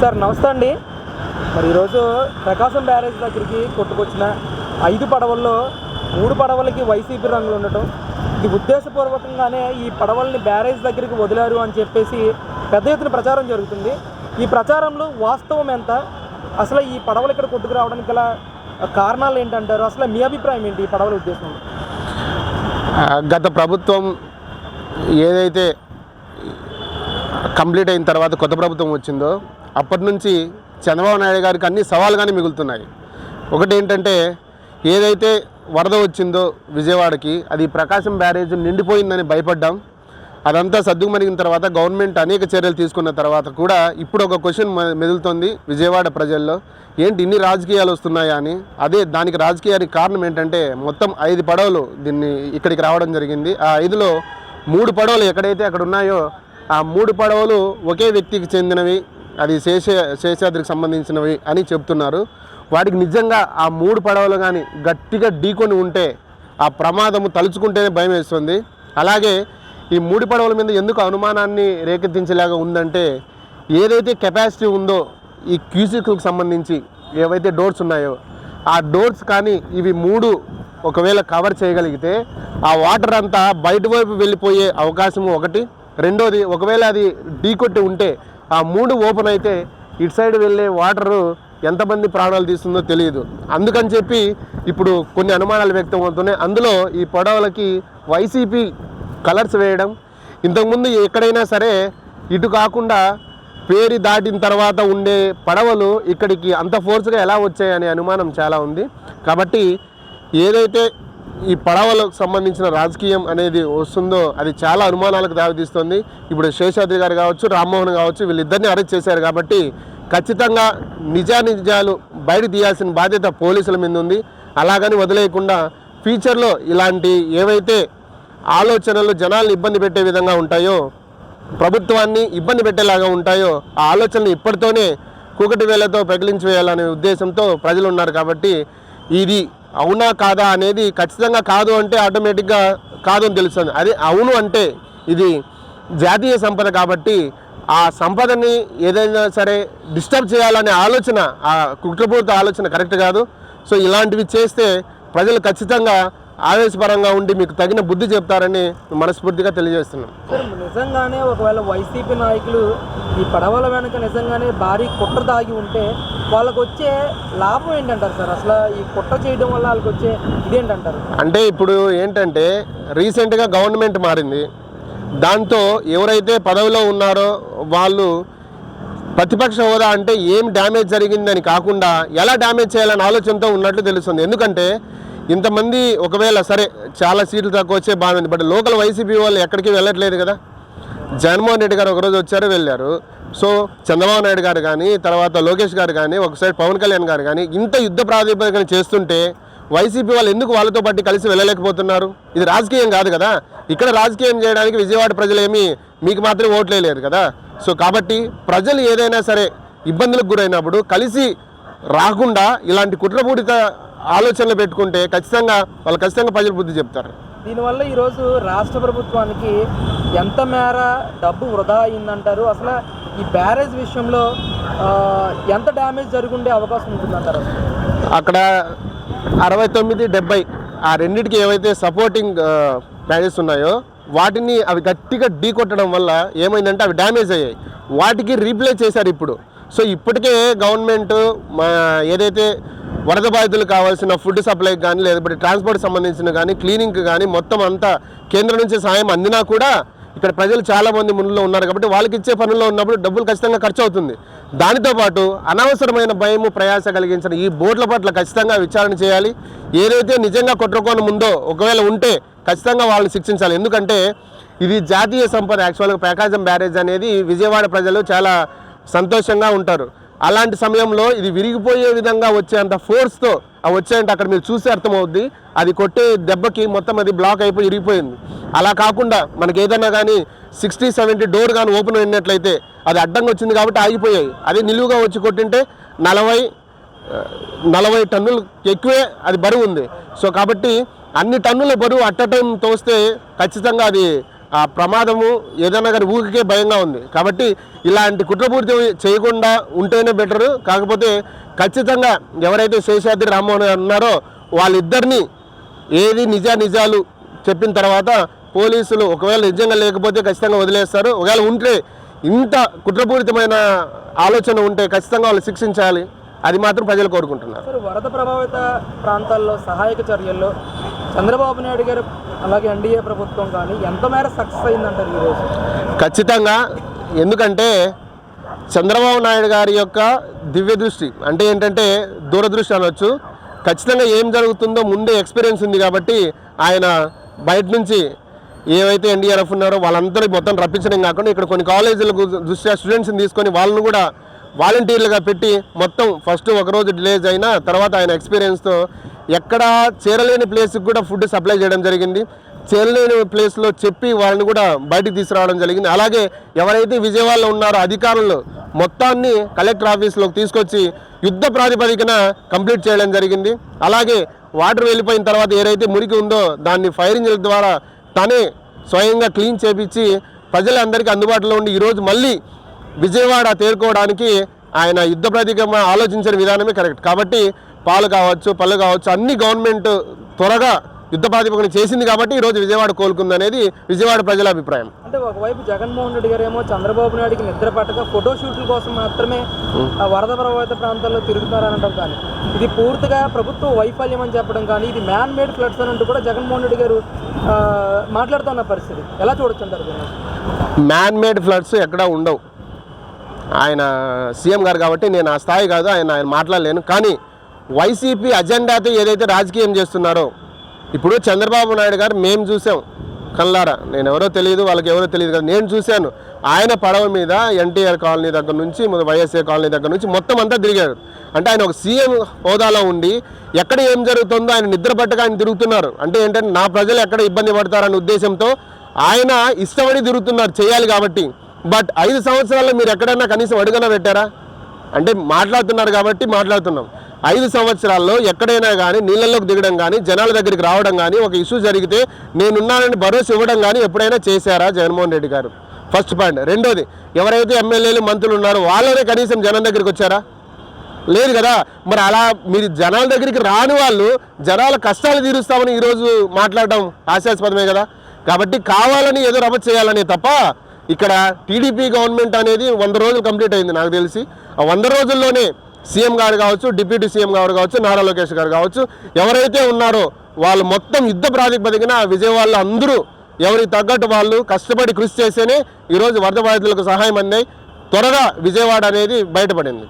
Sir నమస్తే అండి. మరి ఈరోజు ప్రకాశం బ్యారేజ్ దగ్గరికి కొట్టుకొచ్చిన ఐదు పడవల్లో మూడు పడవలకి వైసీపీ రంగులు ఉండటం ఇది ఉద్దేశపూర్వకంగానే ఈ పడవల్ని బ్యారేజ్ దగ్గరికి వదిలారు అని చెప్పేసి పెద్ద ఎత్తున ప్రచారం జరుగుతుంది. ఈ ప్రచారంలో వాస్తవం ఎంత? అసలు ఈ పడవలు ఇక్కడ కొట్టుకురావడానికి గల కారణాలు ఏంటంటారు? అసలు మీ అభిప్రాయం ఏంటి ఈ పడవల ఉద్దేశం? గత ప్రభుత్వం ఏదైతే కంప్లీట్ అయిన తర్వాత కొత్త ప్రభుత్వం వచ్చిందో అప్పటి నుంచి చంద్రబాబు నాయుడు గారికి అన్ని సవాలుగానే మిగులుతున్నాయి. ఒకటి ఏంటంటే ఏదైతే వరద వచ్చిందో విజయవాడకి అది ప్రకాశం బ్యారేజ్ నిండిపోయిందని భయపడ్డాం. అదంతా సర్దుమరిగిన తర్వాత గవర్నమెంట్ అనేక చర్యలు తీసుకున్న తర్వాత కూడా ఇప్పుడు ఒక క్వశ్చన్ మెదులుతోంది విజయవాడ ప్రజల్లో. ఏంటి ఇన్ని రాజకీయాలు వస్తున్నాయా అని? అదే దానికి రాజకీయానికి కారణం ఏంటంటే మొత్తం ఐదు పడవలు దీన్ని ఇక్కడికి రావడం జరిగింది. ఆ ఐదులో మూడు పడవలు ఎక్కడైతే అక్కడ ఉన్నాయో ఆ మూడు పడవలు ఒకే వ్యక్తికి చెందినవి. అది శేష శేషాద్రికి సంబంధించినవి అని చెప్తున్నారు. వాటికి నిజంగా ఆ మూడు పడవలు కానీ గట్టిగా ఢీకొని ఉంటే ఆ ప్రమాదము తలుచుకుంటేనే భయం వేస్తుంది. అలాగే ఈ మూడు పడవల మీద ఎందుకు అనుమానాన్ని రేకెత్తించేలాగా ఉందంటే ఏదైతే కెపాసిటీ ఉందో ఈ క్యూసిక్లకు సంబంధించి ఏవైతే డోర్స్ ఉన్నాయో ఆ డోర్స్ కానీ ఇవి మూడు ఒకవేళ కవర్ చేయగలిగితే ఆ వాటర్ అంతా బయట వైపు వెళ్ళిపోయే అవకాశం ఒకటి. రెండోది ఒకవేళ అది ఢీకొట్టి ఉంటే ఆ మూడు ఓపెన్ అయితే ఇటు సైడ్ వెళ్ళే వాటరు ఎంతమంది ప్రాణాలు తీస్తుందో తెలియదు. అందుకని చెప్పి ఇప్పుడు కొన్ని అనుమానాలు వ్యక్తం అవుతున్నాయి. అందులో ఈ పడవలకి వైసీపీ కలర్స్ వేయడం ఇంతకుముందు ఎక్కడైనా సరే ఇటు కాకుండా పేరు దాటిన తర్వాత ఉండే పడవలు ఇక్కడికి అంత ఫోర్స్గా ఎలా వచ్చాయనే అనుమానం చాలా ఉంది. కాబట్టి ఏదైతే ఈ పడవలకు సంబంధించిన రాజకీయం అనేది వస్తుందో అది చాలా అనుమానాలకు దారితీస్తుంది. ఇప్పుడు శేషాద్రి గారు కావచ్చు రామ్మోహన్ కావచ్చు వీళ్ళిద్దరిని అరెస్ట్ చేశారు కాబట్టి ఖచ్చితంగా నిజానిజాలు బయట తీయాల్సిన బాధ్యత పోలీసుల మీద ఉంది. అలాగని వదిలేయకుండా ఫ్యూచర్లో ఇలాంటి ఏవైతే ఆలోచనలు జనాల్ని ఇబ్బంది పెట్టే విధంగా ఉంటాయో ప్రభుత్వాన్ని ఇబ్బంది పెట్టేలాగా ఉంటాయో ఆ ఆలోచనలు ఇప్పటితోనే కూకటి వేలతో ప్రకటించి వేయాలనే ఉద్దేశంతో ప్రజలు ఉన్నారు కాబట్టి ఇది అవునా కాదా అనేది ఖచ్చితంగా కాదు అంటే ఆటోమేటిక్గా కాదు అని తెలుస్తుంది. అదే అవును అంటే ఇది జాతీయ సంపద కాబట్టి ఆ సంపదని ఏదైనా సరే డిస్టర్బ్ చేయాలనే ఆలోచన ఆ కుట్రపూరిత ఆలోచన కరెక్ట్ కాదు. సో ఇలాంటివి చేస్తే ప్రజలు ఖచ్చితంగా ఆవేశపరంగా ఉండి మీకు తగిన బుద్ధి చెప్తారని మనస్ఫూర్తిగా తెలియజేస్తున్నాం. నిజంగానే ఒకవేళ వైసీపీ నాయకులు ఈ పడవల వెనక నిజంగానే భారీ కుట్ర దాగి ఉంటే వాళ్ళకు వచ్చే లాభం ఏంటంటారు సార్? అసలు ఈ కుట్ర చేయడం వల్ల వాళ్ళకి వచ్చే ఇదేంటంటారు? అంటే ఇప్పుడు ఏంటంటే రీసెంట్గా గవర్నమెంట్ మారింది. దాంతో ఎవరైతే పదవిలో ఉన్నారో వాళ్ళు ప్రతిపక్ష హోదా అంటే ఏం డ్యామేజ్ జరిగిందని కాకుండా ఎలా డ్యామేజ్ చేయాలనే ఆలోచనతో ఉన్నట్లు తెలుస్తుంది. ఎందుకంటే ఇంతమంది ఒకవేళ సరే చాలా సీట్లు తక్కువ వచ్చే బాగుంది బట్ లోకల్ వైసీపీ వాళ్ళు ఎక్కడికి వెళ్ళట్లేదు కదా. జగన్మోహన్ రెడ్డి గారు ఒకరోజు వచ్చారు వెళ్ళారు. సో చంద్రబాబు నాయుడు గారు కానీ తర్వాత లోకేష్ గారు కానీ ఒకసారి పవన్ కళ్యాణ్ గారు కానీ ఇంత యుద్ధ ప్రాతిపదికన చేస్తుంటే వైసీపీ వాళ్ళు ఎందుకు వాళ్ళతో పాటు కలిసి వెళ్ళలేకపోతున్నారు? ఇది రాజకీయం కాదు కదా. ఇక్కడ రాజకీయం చేయడానికి విజయవాడ ప్రజలు ఏమి మీకు మాత్రం ఓట్లేలేరు కదా. సో కాబట్టి ప్రజలు ఏదైనా సరే ఇబ్బందులకు గురైనప్పుడు కలిసి రాకుండా ఇలాంటి కుట్రపూడిత ఆలోచనలు పెట్టుకుంటే ఖచ్చితంగా వాళ్ళు ఖచ్చితంగా ప్రజలు బుద్ధి చెప్తారు. దీనివల్ల ఈరోజు రాష్ట్ర ప్రభుత్వానికి ఎంత మేర డబ్బు వృధా అయిందంటారు? అసలు ఈ బ్యారేజ్ విషయంలో ఎంత డ్యామేజ్ జరుగుండే అవకాశం ఉంటుందంటారు? అక్కడ అరవై తొమ్మిది డెబ్బై ఆ రెండింటికి ఏవైతే సపోర్టింగ్ బ్యాజెస్ ఉన్నాయో వాటిని అవి గట్టిగా ఢీ కొట్టడం వల్ల ఏమైందంటే అవి డ్యామేజ్ అయ్యాయి. వాటికి రీప్లేస్ చేశారు ఇప్పుడు. సో ఇప్పటికే గవర్నమెంట్ మా ఏదైతే వరద బాధితులకు కావాల్సిన ఫుడ్ సప్లైకి కానీ లేకపోతే ట్రాన్స్పోర్ట్ సంబంధించిన కానీ క్లీనింగ్కి కానీ మొత్తం అంతా కేంద్రం నుంచి సాయం అందినా కూడా ఇక్కడ ప్రజలు చాలామంది మునుల్లో ఉన్నారు కాబట్టి వాళ్ళకి ఇచ్చే పనుల్లో ఉన్నప్పుడు డబ్బులు ఖచ్చితంగా ఖర్చు అవుతుంది. దానితో పాటు అనవసరమైన భయము ప్రయాస కలిగించిన ఈ బోట్ల పట్ల ఖచ్చితంగా విచారణ చేయాలి. ఏదైతే నిజంగా కొట్టుకోని ఉందో ఒకవేళ ఉంటే ఖచ్చితంగా వాళ్ళని శిక్షించాలి. ఎందుకంటే ఇది జాతీయ సంపద యాక్చువల్గా ప్రకాశం బ్యారేజ్ అనేది విజయవాడ ప్రజలు చాలా సంతోషంగా ఉంటారు. అలాంటి సమయంలో ఇది విరిగిపోయే విధంగా వచ్చేంత ఫోర్స్తో ఆ అక్కడ మీరు చూసి అర్థమవుద్ది. అది కొట్టే దెబ్బకి మొత్తం అది బ్లాక్ అయిపోయి ఇరిగిపోయింది అలా కాకుండా మనకి ఏదైనా కానీ సిక్స్టీ సెవెంటీ డోర్ కానీ ఓపెన్ అయినట్లయితే అది అడ్డంగా వచ్చింది కాబట్టి ఆగిపోయాయి. అదే నిలువుగా వచ్చి కొట్టింటే నలభై నలభై టన్నులు ఎక్కువే అది బరువు ఉంది. సో కాబట్టి అన్ని టన్నుల బరువు అట్ట టైం తోస్తే ఖచ్చితంగా అది ఆ ప్రమాదము ఏదైనా కానీ ఊరికే భయంగా ఉంది. కాబట్టి ఇలాంటి కుట్రపూర్తి చేయకుండా ఉంటేనే బెటరు. కాకపోతే ఖచ్చితంగా ఎవరైతే శేషాద్రి రామ్మోహన్ గారు ఉన్నారో వాళ్ళిద్దరిని ఏది నిజా నిజాలు చెప్పిన తర్వాత పోలీసులు ఒకవేళ నిజంగా లేకపోతే ఖచ్చితంగా వదిలేస్తారు. ఒకవేళ ఉంటే ఇంత కుట్రపూరితమైన ఆలోచన ఉంటే ఖచ్చితంగా వాళ్ళు శిక్షించాలి. అది మాత్రం ప్రజలు కోరుకుంటున్నారు. వరద ప్రభావిత ప్రాంతాల్లో సహాయక చర్యల్లో చంద్రబాబు నాయుడు గారు అలాగే ఎన్డీఏ ప్రభుత్వం కానీ ఎంత మేర సక్సెస్ అయిందంటారు ఈరోజు ఖచ్చితంగా. ఎందుకంటే చంద్రబాబు నాయుడు గారి యొక్క దివ్య దృష్టి అంటే ఏంటంటే దూరదృష్టి అనొచ్చు. ఖచ్చితంగా ఏం జరుగుతుందో ముందే ఎక్స్పీరియన్స్ ఉంది కాబట్టి ఆయన బయట నుంచి ఏవైతే ఎన్డీఆర్ఎఫ్ ఉన్నారో వాళ్ళందరూ మొత్తం రప్పించడం కాకుండా ఇక్కడ కొన్ని కాలేజీలకు దృష్ట్యా స్టూడెంట్స్ని తీసుకొని వాళ్ళని కూడా వాలంటీర్లుగా పెట్టి మొత్తం ఫస్ట్ ఒకరోజు డిలేజ్ అయినా తర్వాత ఆయన ఎక్స్పీరియన్స్తో ఎక్కడ చేరలేని ప్లేస్కి కూడా ఫుడ్ సప్లై చేయడం జరిగింది. చేరలేని ప్లేస్లో చెప్పి వాళ్ళని కూడా బయటికి తీసుకురావడం జరిగింది. అలాగే ఎవరైతే విజయవాడలో ఉన్నారో అధికారులు మొత్తాన్ని కలెక్టర్ ఆఫీస్లోకి తీసుకొచ్చి యుద్ధ ప్రాతిపదికన కంప్లీట్ చేయడం జరిగింది. అలాగే వాటర్ వెళ్ళిపోయిన తర్వాత ఏదైతే మురికి ఉందో దాన్ని ఫైర్ ఇంజిన్ ద్వారా తనే స్వయంగా క్లీన్ చేపించి ప్రజలందరికీ అందుబాటులో ఉండి ఈరోజు మళ్ళీ విజయవాడ తేరుకోవడానికి ఆయన యుద్ధ ప్రతీకమ ఆలోచించిన విధానమే కరెక్ట్ కాబట్టి పాలు కావచ్చు పళ్ళు కావచ్చు అన్ని గవర్నమెంట్ త్వరగా యుద్ధ ప్రాతిపదికన చేసింది కాబట్టి ఈరోజు విజయవాడ కోలుకుందనేది విజయవాడ ప్రజల అభిప్రాయం. అంటే ఒకవైపు జగన్మోహన్ రెడ్డి గారు ఏమో చంద్రబాబు నాయుడికి నిద్ర పట్టక ఫోటో షూట్ల కోసం మాత్రమే వరద ప్రభావిత ప్రాంతాల్లో తిరుగుతున్నారనడం కానీ ఇది పూర్తిగా ప్రభుత్వ వైఫల్యం అని చెప్పడం కానీ ఇది మ్యాన్ మేడ్ ఫ్లడ్స్ అని అంటూ కూడా జగన్మోహన్ రెడ్డి గారు మాట్లాడుతున్న పరిస్థితి. ఎలా చూడొచ్చు అంటారు? మ్యాన్ మేడ్ ఫ్లడ్స్ ఎక్కడా ఉండవు. ఆయన సీఎం గారు కాబట్టి నేను ఆ స్థాయి కాదు ఆయన ఆయన మాట్లాడలేను. కానీ వైసీపీ అజెండాతో ఏదైతే రాజకీయం చేస్తున్నారో ఇప్పుడు చంద్రబాబు నాయుడు గారు మేము చూసాం. కల్లారా నేను ఎవరో తెలియదు వాళ్ళకి ఎవరో తెలియదు కదా. నేను చూశాను. ఆయన పడవ మీద ఎన్టీఆర్ కాలనీ దగ్గర నుంచి మన వైఎస్ఏ కాలనీ దగ్గర నుంచి మొత్తం అంతా తిరిగారు. అంటే ఆయన ఒక సీఎం హోదాలో ఉండి ఎక్కడ ఏం జరుగుతుందో ఆయన నిద్ర పట్టక ఆయన తిరుగుతున్నారు. అంటే ఏంటంటే నా ప్రజలు ఎక్కడ ఇబ్బంది పడతారనే ఉద్దేశంతో ఆయన ఇష్టమని తిరుగుతున్నారు చేయాలి కాబట్టి. బట్ ఐదు సంవత్సరాల్లో మీరు ఎక్కడైనా కనీసం అడుగున పెట్టారా? అంటే మాట్లాడుతున్నారు కాబట్టి మాట్లాడుతున్నాం. ఐదు సంవత్సరాల్లో ఎక్కడైనా కానీ నీళ్ళలోకి దిగడం కానీ జనాల దగ్గరికి రావడం కానీ ఒక ఇష్యూ జరిగితే నేనున్నానని భరోసా ఇవ్వడం కానీ ఎప్పుడైనా చేశారా జగన్మోహన్ రెడ్డి గారు? ఫస్ట్ పాయింట్ రెండోది ఎవరైతే ఎమ్మెల్యేలు మంత్రులు ఉన్నారో వాళ్ళనే కనీసం జనం దగ్గరికి వచ్చారా? లేదు కదా. మరి అలా మీరు జనాల దగ్గరికి రాని వాళ్ళు జనాల కష్టాలు తీరుస్తామని ఈరోజు మాట్లాడడం హాస్యాస్పదమే కదా. కాబట్టి కావాలని ఏదో రమ చేయాలనే తప్ప ఇక్కడ టీడీపీ గవర్నమెంట్ అనేది వంద రోజులు కంప్లీట్ అయింది నాకు తెలిసి. ఆ వంద రోజుల్లోనే సీఎం గారు కావచ్చు డిప్యూటీ సీఎం గారు కావచ్చు నారా లోకేష్ గారు కావచ్చు ఎవరైతే ఉన్నారో వాళ్ళు మొత్తం యుద్ధ ప్రాతిపదికన విజయవాడలో అందరూ ఎవరికి తగ్గట్టు వాళ్ళు కష్టపడి కృషి చేస్తేనే ఈరోజు వరద బాధితులకు సహాయం అందాయి. త్వరగా విజయవాడ అనేది బయటపడింది.